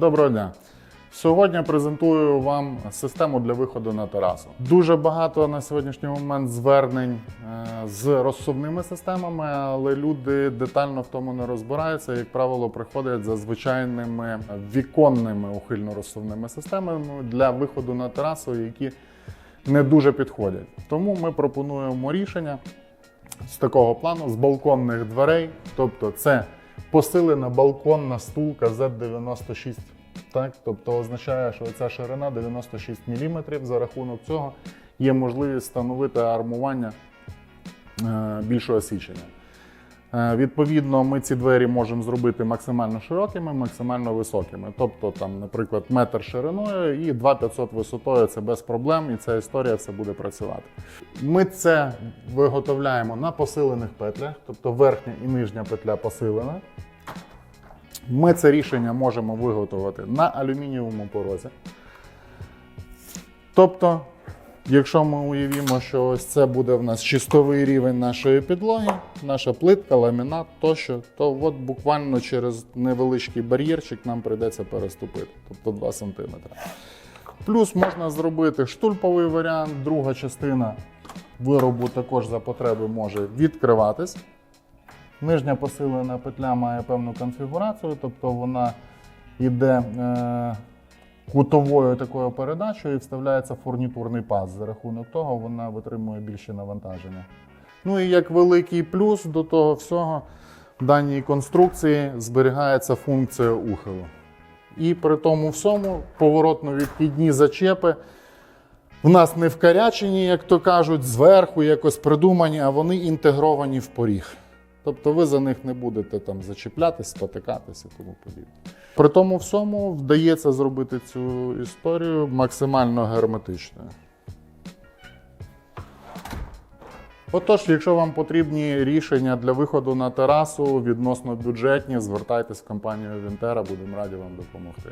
Доброго дня. Сьогодні презентую вам систему для виходу на терасу. Дуже багато на сьогоднішній момент звернень е, з розсувними системами, але люди детально в тому не розбираються. Як правило, приходять за звичайними віконними ухильно-розсувними системами для виходу на терасу, які не дуже підходять. Тому ми пропонуємо рішення з такого плану з балконних дверей. Тобто це посилена балконна стулка Z96. Так, тобто означає, що ця ширина 96 мм. За рахунок цього є можливість встановити армування е, більшого січення. Е, Відповідно, ми ці двері можемо зробити максимально широкими, максимально високими. Тобто, там, наприклад, метр шириною і 2500 висотою це без проблем, і ця історія все буде працювати. Ми це виготовляємо на посилених петлях, тобто верхня і нижня петля посилена. Ми це рішення можемо виготовити на алюмінієвому порозі. Тобто, якщо ми уявімо, що ось це буде в нас чистовий рівень нашої підлоги, наша плитка, ламінат тощо, то от буквально через невеличкий бар'єрчик нам прийдеться переступити, тобто 2 см. Плюс можна зробити штульповий варіант, друга частина виробу також за потреби може відкриватись. Нижня посилена петля має певну конфігурацію, тобто вона йде е, кутовою такою передачею і вставляється фурнітурний паз. За рахунок того вона витримує більше навантаження. Ну і як великий плюс до того всього, в даній конструкції зберігається функція ухилу. І при тому всьому поворотно-відхідні зачепи в нас не вкарячені, як то кажуть, зверху якось придумані, а вони інтегровані в поріг. Тобто ви за них не будете там зачіплятись, спотикатись і тому подібне. При тому всьому вдається зробити цю історію максимально герметичною. Отож, якщо вам потрібні рішення для виходу на терасу відносно бюджетні, звертайтесь в компанію Вінтера, будемо раді вам допомогти.